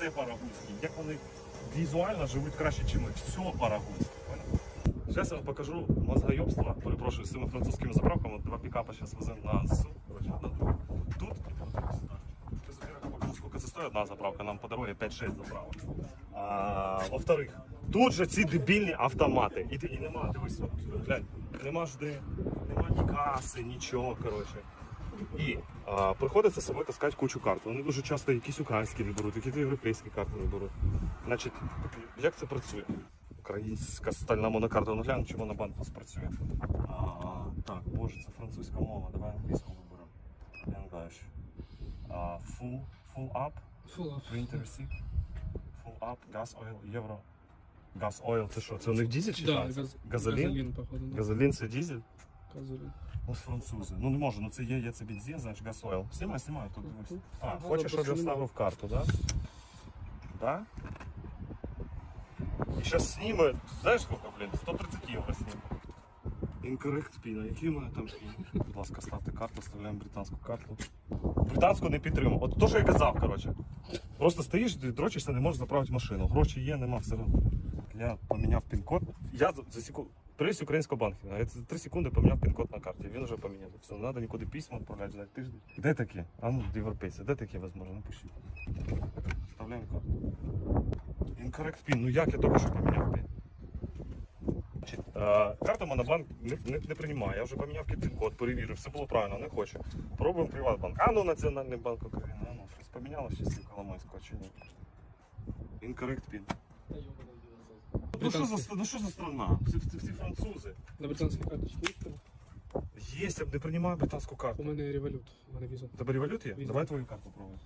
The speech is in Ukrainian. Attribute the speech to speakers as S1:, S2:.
S1: все парагульське. Як вони візуально живуть краще, ніж ми. Все парагульське. Зараз я вам покажу мозгойобство. Перепрошую, з цими французькими заправками. Два пікапа зараз веземо на ЗСУ. Тут покажу, сколько це стоїть одна заправка. Нам по дорозі 5-6 заправок. А, во-вторых, тут же ці дебільні автомати. І, і нема, дивись, глянь, нема ж де, нема ні каси, нічого, коротше. І а, приходиться собою таскати кучу карт. Вони дуже часто якісь українські не беруть, якісь європейські карти не беруть. Значить, як це працює? Українська стальна монокарта. Ну глянь, чи монобанк у нас працює. А, так, боже, це французька мова. Давай англійську виберемо. English. А, full, full up,
S2: Full up.
S1: printer receipt. Full up, gas oil, євро. Gas oil, це що? Це у них дізель
S2: Да,
S1: читається?
S2: газ,
S1: Газолін?
S2: газолін, походу. Да.
S1: Газолін це дізель?
S2: Газолін.
S1: Ось французи. Ну не можу, ну це є, є це бензин, значить газойл. Знімай, знімай, тут дивись. А, хочеш, щоб я вставив карту, да? Да? І зараз сніме, знаєш сколько, блін? 130 євро сніме. Incorrect піна. Які в мене там піни? Будь ласка, ставте карту, вставляємо британську карту. Британську не підтримав. От то, що я казав, коротше. Просто стоїш, дрочишся, не можеш заправити машину. Гроші є, нема, все одно. Я поміняв пін-код. Я за секунду. Прийшов українського банку. Я 3 секунди поміняв пін-код на карті. Він вже поміняв. Все, не треба нікуди письма відправляти, ждати тиждень. Де таке? А ну, європейці, де таке возможно? Напишіть. Вставляємо карту. Incorrect PIN. Ну як я тільки що поміняв пін? Е, Карта Монобанк не, не, не приймає. Я вже поміняв пін-код, перевірив, все було правильно, не хоче. Пробуємо Приватбанк. А ну Національний банк України. А ну, щось поміняло з Коломойського чи ні? Incorrect PIN. Ну що за, ну, що за страна? Всі, всі, всі французи.
S2: На британську карточку там?
S1: Є, я б не приймав британську карту.
S2: У мене револют, у мене віза.
S1: У тебе револют є?
S2: Віза.
S1: Давай твою карту пробуй.